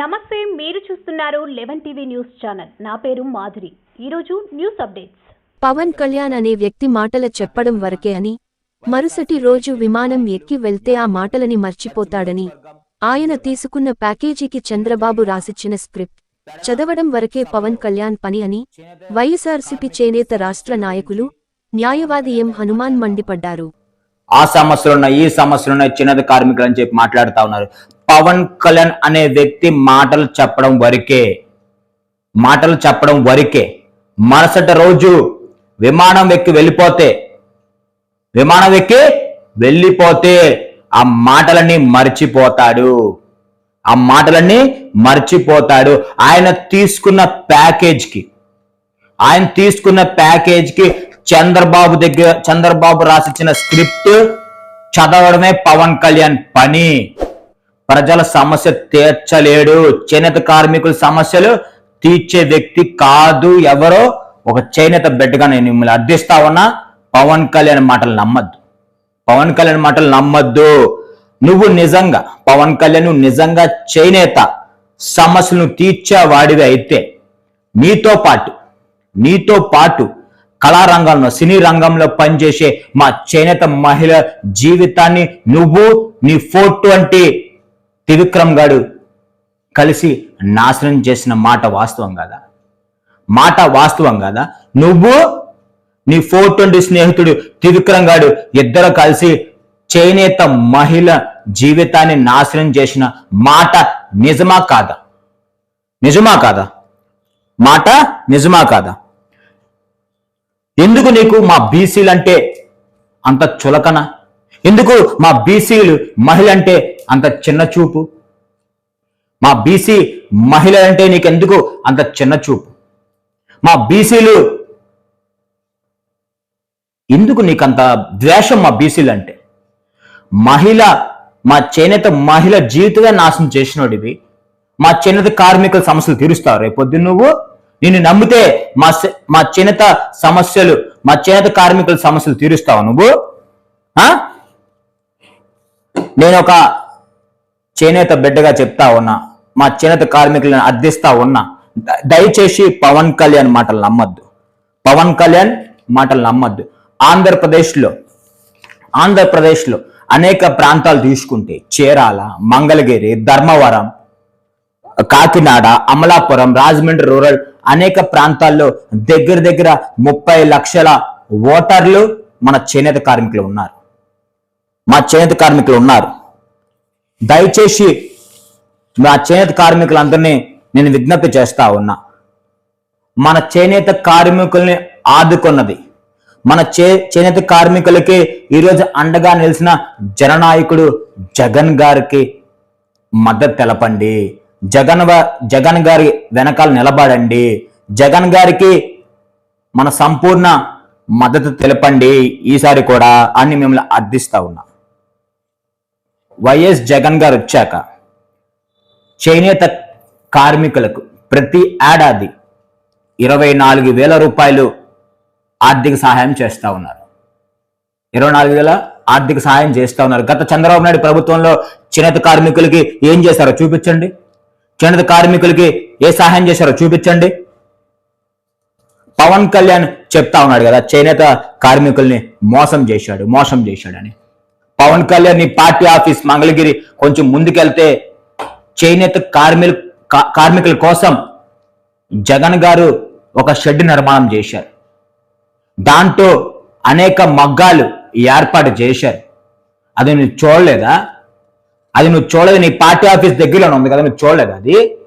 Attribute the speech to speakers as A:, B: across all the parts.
A: నమస్తే మీరు చూస్తున్నారు లెవెన్ టీవీ న్యూస్ ఛానల్. నా పేరు మాధురి. ఈరోజు న్యూస్ అప్డేట్స్.
B: పవన్ కళ్యాణ్ అనే వ్యక్తి మాటల చెప్పడం వరకే అని మరుసటి రోజు విమానం ఎక్కి వెళ్తే ఆ మాటలని మర్చిపోతాడని ఆయన తీసుకున్న ప్యాకేజీకి చంద్రబాబు రాసిచ్చిన స్క్రిప్ట్. చదవడం వరకే పవన్ కళ్యాణ్ పని అని వైఎస్ఆర్సీపీ చేనేత రాష్ట్ర నాయకులు న్యాయవాది ఎం హనుమాన్ మండిపడ్డారు.
C: ఆ సమస్యలున్నాయి ఈ సమస్యలున్నాయి చిన్నది కార్మికులు అని చెప్పి మాట్లాడుతా ఉన్నారు. పవన్ కళ్యాణ్ అనే వ్యక్తి మాటలు చెప్పడం వరకే మాటలు చెప్పడం వరకే. మరుసటి రోజు విమానం ఎక్కి వెళ్ళిపోతే విమానం ఎక్కి వెళ్ళిపోతే ఆ మాటలన్నీ మర్చిపోతాడు. ఆ మాటలన్నీ మర్చిపోతాడు. ఆయన తీసుకున్న ప్యాకేజ్కి ఆయన తీసుకున్న ప్యాకేజ్కి చంద్రబాబు దగ్గర చంద్రబాబు రాసిచ్చిన స్క్రిప్ట్ చదవడమే పవన్ కళ్యాణ్ పని. ప్రజల సమస్య తీర్చలేడు. చేనేత కార్మికుల సమస్యలు తీర్చే వ్యక్తి కాదు ఎవరో ఒక చేనేత బిడ్డగా నేను మిమ్మల్ని అర్థిస్తా ఉన్నా. పవన్ కళ్యాణ్ మాటలు నమ్మద్దు. పవన్ కళ్యాణ్ మాటలు నమ్మద్దు. నువ్వు నిజంగా పవన్ కళ్యాణ్ నిజంగా చేనేత సమస్యలను తీర్చేవాడివి అయితే నీతో పాటు నీతో పాటు కళారంగంలో సినీ రంగంలో పనిచేసే మా చేనేత మహిళ జీవితాన్ని నువ్వు నీ ఫోర్ ట్వంటీ త్రివిక్రమ్ గాడు కలిసి నాశనం చేసిన మాట వాస్తవం కదా? మాట వాస్తవం కదా? నువ్వు నీ ఫోర్ ట్వంటీ స్నేహితుడు త్రివిక్రమ్ గాడు ఇద్దరు కలిసి చేనేత మహిళ జీవితాన్ని నాశనం చేసిన మాట నిజమా కాదా? నిజమా కాదా? మాట నిజమా కాదా? ఎందుకు నీకు మా బీసీలు అంటే అంత చులకన? ఎందుకు మా బీసీలు మహిళ అంటే అంత చిన్న చూపు? మా బీసీ మహిళలంటే నీకెందుకు అంత చిన్న చూపు? మా బీసీలు ఎందుకు నీకంత ద్వేషం మా బీసీలు అంటే? మహిళ మా చేనేత మహిళ జీవితమే నాశనం చేసినోడివి. మా చేనేత కార్మికుల సమస్యలు తీరుస్తావు రేపొద్దు నువ్వు నిన్ను నమ్మితే మా మా చేనేత సమస్యలు మా చేనేత కార్మికుల సమస్యలు తీరుస్తావు నువ్వు. ఆ? నేను ఒక చేనేత బిడ్డగా చెప్తా ఉన్నా మా చేనేత కార్మికులను అర్థిస్తా ఉన్నా దయచేసి పవన్ కళ్యాణ్ మాటలు నమ్మద్దు. పవన్ కళ్యాణ్ మాటలు నమ్మద్దు. ఆంధ్రప్రదేశ్లో ఆంధ్రప్రదేశ్లో అనేక ప్రాంతాలు తీసుకుంటే చీరాల మంగళగిరి ధర్మవరం కాకినాడ అమలాపురం రాజమండ్రి రూరల్ అనేక ప్రాంతాల్లో దగ్గర దగ్గర ముప్పై లక్షల ఓటర్లు మన చేనేత కార్మికులు ఉన్నారు. మా చేనేత కార్మికులు ఉన్నారు. దయచేసి మా చేనేత కార్మికులందరినీ నేను విజ్ఞప్తి చేస్తా ఉన్నా. మన చేనేత కార్మికుల్ని ఆదుకున్నది. మన చే చేనేత కార్మికులకి ఈరోజు అండగా నిలిచిన జననాయకుడు జగన్ గారికి మద్దతు తెలపండి. జగన్ వ- జగన్ గారి వెనకాల నిలబడండి. జగన్ గారికి మన సంపూర్ణ మద్దతు తెలపండి ఈసారి కూడా అని మిమ్మల్ని అర్థిస్తా ఉన్నా. వైఎస్ జగన్ గారు వచ్చాక చేనేత కార్మికులకు ప్రతి ఏడాది ఇరవై నాలుగు వేల రూపాయలు ఆర్థిక సహాయం చేస్తా ఉన్నారు. ఇరవై నాలుగు వేల ఆర్థిక సహాయం చేస్తా ఉన్నారు. గత చంద్రబాబు నాయుడు ప్రభుత్వంలో చేనేత కార్మికులకి ఏం చేశారో చూపించండి. చేనేత కార్మికులకి ఏ సహాయం చేశారో చూపించండి. పవన్ కళ్యాణ్ చెప్తా ఉన్నాడు కదా చేనేత కార్మికుల్ని మోసం చేశాడు మోసం చేశాడని. పవన్ కళ్యాణ్ నీ పార్టీ ఆఫీస్ మంగళగిరి కొంచెం ముందుకెళ్తే చేనేత కార్మిక కార్మికుల కోసం జగన్ గారు ఒక షెడ్ నిర్మాణం చేశారు. దాంతో అనేక మగ్గాలు ఏర్పాటు చేశారు. అది నువ్వు చూడలేదా? అది నువ్వు చూడలేదు? నీ పార్టీ ఆఫీస్ దగ్గరలోనే ఉంది కదా నువ్వు చూడలేదు అది?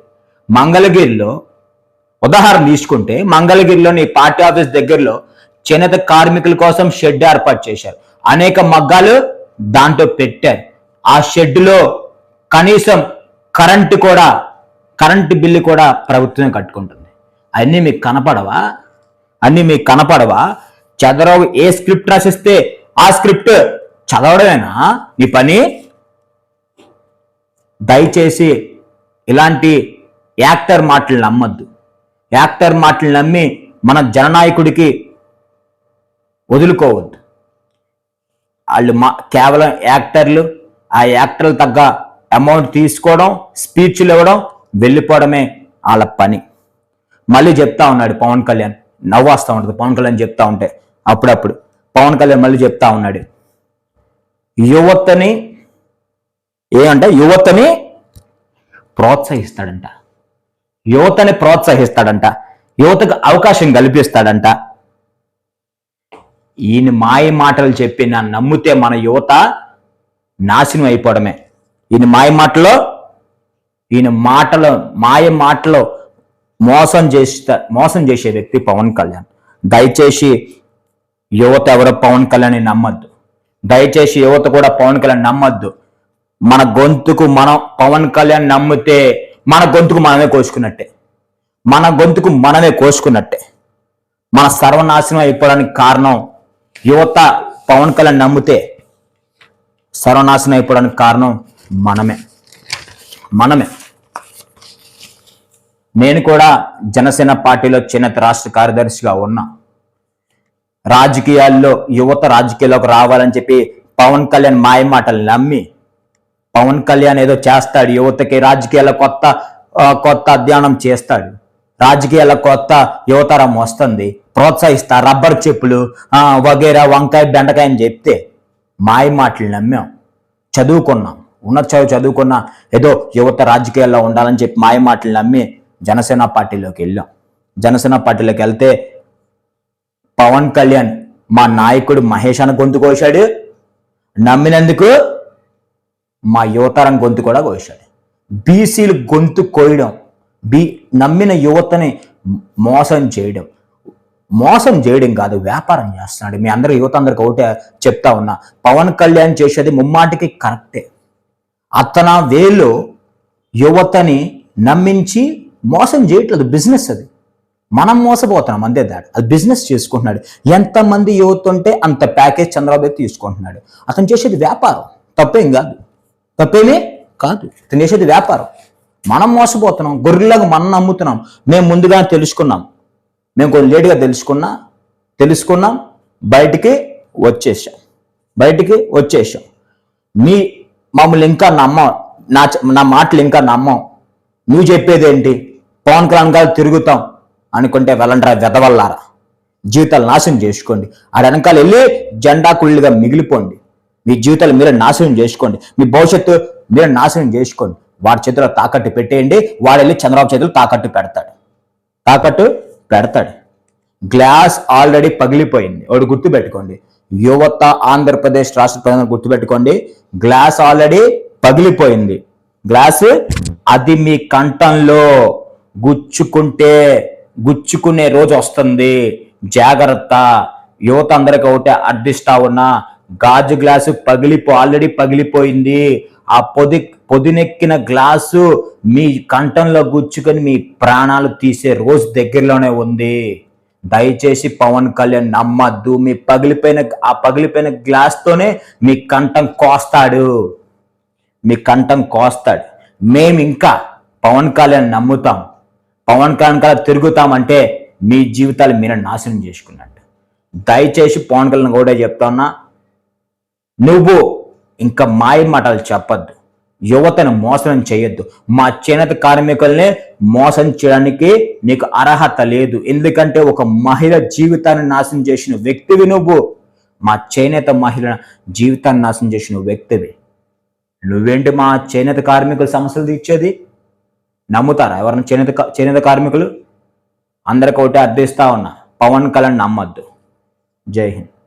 C: మంగళగిరిలో ఉదాహరణ తీసుకుంటే మంగళగిరిలో నీ పార్టీ ఆఫీస్ దగ్గరలో చేనేత కార్మికుల కోసం షెడ్ ఏర్పాటు చేశారు. అనేక మగ్గాలు దాంట్లో పెట్టారు. ఆ షెడ్లో కనీసం కరెంటు కూడా కరెంటు బిల్లు కూడా ప్రభుత్వమే కట్టుకుంటుంది. అన్నీ మీకు కనపడవా? అన్నీ మీకు కనపడవా? చంద్రబాబు ఏ స్క్రిప్ట్ రాసిస్తే ఆ స్క్రిప్ట్ చదవడమేనా? నీ పని? దయచేసి ఇలాంటి యాక్టర్ మాటలు నమ్మద్దు. యాక్టర్ మాటలు నమ్మి మన జననాయకుడికి వదులుకోవద్దు. వాళ్ళు మా కేవలం యాక్టర్లు ఆ యాక్టర్లు తగ్గ అమౌంట్ తీసుకోవడం స్పీచ్లు ఇవ్వడం వెళ్ళిపోవడమే వాళ్ళ పని. మళ్ళీ చెప్తా ఉన్నాడు పవన్ కళ్యాణ్. నవ్వు వస్తూ ఉంటుంది. పవన్ కళ్యాణ్ చెప్తా ఉంటే అప్పుడప్పుడు. పవన్ కళ్యాణ్ మళ్ళీ చెప్తా ఉన్నాడు. యువతని ఏమంటే యువతని ప్రోత్సహిస్తాడంట. యువతని ప్రోత్సహిస్తాడంట. యువతకు అవకాశం కల్పిస్తాడంట. ఈయన మాయ మాటలు చెప్పి నన్ను నమ్మితే మన యువత నాశనం అయిపోవడమే. ఈయన మాయ మాటలో ఈయన మాటలో మాయ మాటలో మోసం చేస్తా మోసం చేసే వ్యక్తి పవన్ కళ్యాణ్. దయచేసి యువత ఎవరో పవన్ కళ్యాణ్ నమ్మద్దు. దయచేసి యువత కూడా పవన్ కళ్యాణ్ నమ్మద్దు. మన గొంతుకు మనం పవన్ కళ్యాణ్ నమ్మితే మన గొంతుకు మనమే కోసుకున్నట్టే. మన గొంతుకు మనమే కోసుకున్నట్టే. మన సర్వనాశనం అయిపోవడానికి కారణం యువత పవన్ కళ్యాణ్ నమ్మితే సర్వనాశనం అయిపోవడానికి కారణం మనమే. మనమే. నేను కూడా జనసేన పార్టీలో చిన్నత రాష్ట్ర కార్యదర్శిగా ఉన్నా. రాజకీయాల్లో యువత రాజకీయాల్లోకి రావాలని చెప్పి పవన్ కళ్యాణ్ మాయ మాటలు నమ్మి పవన్ కళ్యాణ్ ఏదో చేస్తాడు యువతకి రాజకీయాల కొత్త కొత్త అధ్యయనం చేస్తాడు. రాజకీయాల కొత్త యువతరం వస్తుంది. ప్రోత్సహిస్తా రబ్బర్ చెప్పులు వగేరా వంకాయ బెండకాయ అని చెప్తే మాయ మాటలు నమ్మాం. చదువుకున్నాం. ఉన్నత చదువు చదువుకున్న ఏదో యువత రాజకీయాల్లో ఉండాలని చెప్పి మాయ మాటలు నమ్మి జనసేన పార్టీలోకి వెళ్ళాం. జనసేన పార్టీలోకి వెళ్తే పవన్ కళ్యాణ్ మా నాయకుడు మహేష్ అని గొంతు కోశాడు. నమ్మినందుకు మా యువతరం గొంతు కూడా కోశాడు. బీసీలు గొంతు కోయడం బి నమ్మిన యువతని మోసం చేయడం. మోసం చేయడం కాదు వ్యాపారం చేస్తున్నాడు. మీ అందరూ యువత అందరికి ఒకటే చెప్తా ఉన్నా పవన్ కళ్యాణ్ చేసేది ముమ్మాటికి కరెక్టే. అతన వేలో యువతని నమ్మించి మోసం చేయట్లేదు బిజినెస్ అది. మనం మోసపోతున్నాం అంతే దాడు అది బిజినెస్ చేసుకుంటున్నాడు. ఎంతమంది యువత ఉంటే అంత ప్యాకేజ్ చంద్రబాబు తీసుకుంటున్నాడు. అతను చేసేది వ్యాపారం తప్పేం కాదు. తప్పేమీ కాదు. అతను చేసేది వ్యాపారం. మనం మోసపోతున్నాం గొర్రెలకు మనం నమ్ముతున్నాం. మేము ముందుగా తెలుసుకున్నాం. మేము కొంచెం లేటుగా తెలుసుకున్నా తెలుసుకున్నాం బయటికి వచ్చేసాం. బయటికి వచ్చేసాం. మీ మమ్మల్ని ఇంకా నమ్మం నా నా మాటలు ఇంకా నమ్మం. నువ్వు చెప్పేది ఏంటి? పవన్ కళ్యాణ్ గారు తిరుగుతాం అనుకుంటే వెళ్ళండిరా వెదవల్లారా. జీవితాలు నాశనం చేసుకోండి. ఆ వెనకాల వెళ్ళి జెండా కుళ్ళుగా మిగిలిపోండి. మీ జీవితాలు మీరే నాశనం చేసుకోండి. మీ భవిష్యత్తు మీరే నాశనం చేసుకోండి. వాడి చేతిలో తాకట్టు పెట్టేయండి. వాడు వెళ్ళి చంద్రబాబు చేతిలో తాకట్టు పెడతాడు. తాకట్టు పెడతాడు. గ్లాస్ ఆల్రెడీ పగిలిపోయింది. వాడు గుర్తుపెట్టుకోండి. యువత ఆంధ్రప్రదేశ్ రాష్ట్ర ప్రజలను గుర్తుపెట్టుకోండి. గ్లాస్ ఆల్రెడీ పగిలిపోయింది. గ్లాస్ అది మీ కంఠంలో గుచ్చుకుంటే గుచ్చుకునే రోజు వస్తుంది. జాగ్రత్త. యువత అందరికి ఒకటే అర్థిస్తా ఉన్నా గాజు గ్లాసు పగిలిపో ఆల్రెడీ పగిలిపోయింది. ఆ పొది పొదినెక్కిన గ్లాసు మీ కంఠంలో గుచ్చుకొని మీ ప్రాణాలు తీసే రోజు దగ్గరలోనే ఉంది. దయచేసి పవన్ కళ్యాణ్ నమ్మద్దు. మీ పగిలిపోయిన ఆ పగిలిపోయిన గ్లాస్తోనే మీ కంఠం కోస్తాడు. మీ కంఠం కోస్తాడు. మేము ఇంకా పవన్ కళ్యాణ్ నమ్ముతాం. పవన్ కళ్యాణ్ కల తిరుగుతామంటే మీ జీవితాలు మీరు నాశనం చేసుకున్నట్టు. దయచేసి పవన్ కళ్యాణ్ కూడా చెప్తున్నా నువ్వు ఇంకా మాయ మాటలు చెప్పద్దు. యువతను మోసం చేయొద్దు. మా చేనేత కార్మికుల్ని మోసం చేయడానికి నీకు అర్హత లేదు. ఎందుకంటే ఒక మహిళ జీవితాన్ని నాశనం చేసిన వ్యక్తివి నువ్వు. మా చేనేత మహిళ జీవితాన్ని నాశనం చేసిన వ్యక్తివి. నువ్వేంటి మా చేనేత కార్మికుల సమస్యలు తీర్చేది? నమ్ముతారా ఎవరైనా చేనేత చేనేత కార్మికులు? అందరికి ఒకటి అర్థిస్తా ఉన్నా. పవన్ కళ్యాణ్ నమ్మద్దు. జై హింద్.